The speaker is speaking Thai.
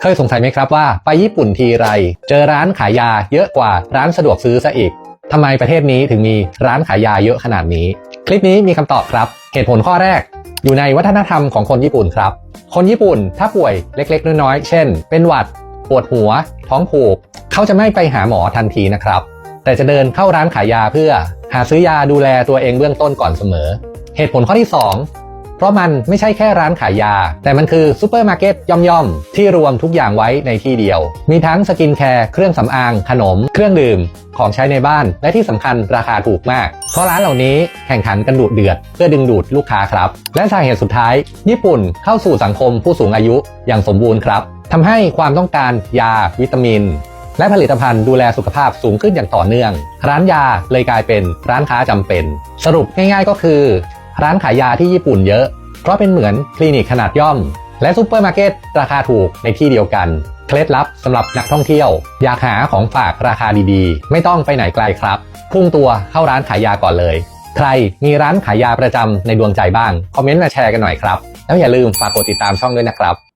เคยสงสัยไหมครับว่าไปญี่ปุ่นทีไร เจอร้านขายยาเยอะกว่าร้านสะดวกซื้อซะอีกทำไมประเทศนี้ถึงมีร้านขายยาเยอะขนาดนี้ คลิปนี้มีคำตอบครับ เหตุผลข้อแรก อยู่ในวัฒนธรรมของคนญี่ปุ่นครับ คนญี่ปุ่นถ้าป่วยเล็กๆน้อยๆเช่น เป็นหวัด ปวดหัว ท้องผูก เขาจะไม่ไปหาหมอทันทีนะครับ แต่จะเดินเข้าร้านขายยาเพื่อ หาซื้อยาดูแลตัวเองเบื้องต้นก่อนเสมอ เหตุผลข้อที่ 2 เพราะมันไม่ใช่แค่ร้านขายยา แต่มันคือซูเปอร์มาร์เก็ตย่อมๆ ที่รวมทุกอย่างไว้ในที่เดียว มีทั้งสกินแคร์เครื่องสำอาง ขนม เครื่องดื่ม ของใช้ในบ้าน และที่สำคัญราคาถูกมาก เพราะร้านเหล่านี้แข่งขันกันดุเดือด เพื่อดึงดูดลูกค้าครับ และสาเหตุสุดท้าย ญี่ปุ่นเข้าสู่สังคมผู้สูงอายุอย่างสมบูรณ์ครับทำให้ความต้องการยาวิตามินและผลิตภัณฑ์ดูแลสุขภาพสูงขึ้นอย่างต่อเนื่อง ร้านยาเลยกลายเป็นร้านค้าจำเป็น สรุปง่ายๆก็คือ ร้านขายยาที่ญี่ปุ่นเยอะ เพราะเป็นเหมือนคลินิกขนาดย่อม และซูเปอร์มาร์เก็ตราคาถูกในที่เดียวกัน เคล็ดลับสำหรับนักท่องเที่ยว อยากหาของฝากราคาดีๆ ไม่ต้องไปไหนไกลครับ พุ่งตัวเข้าร้านขายยาก่อนเลย ใครมีร้านขายยาประจำในดวงใจบ้าง คอมเมนต์มาแชร์กันหน่อยครับ แล้วอย่าลืมฝากกดติดตามช่องด้วยนะครับ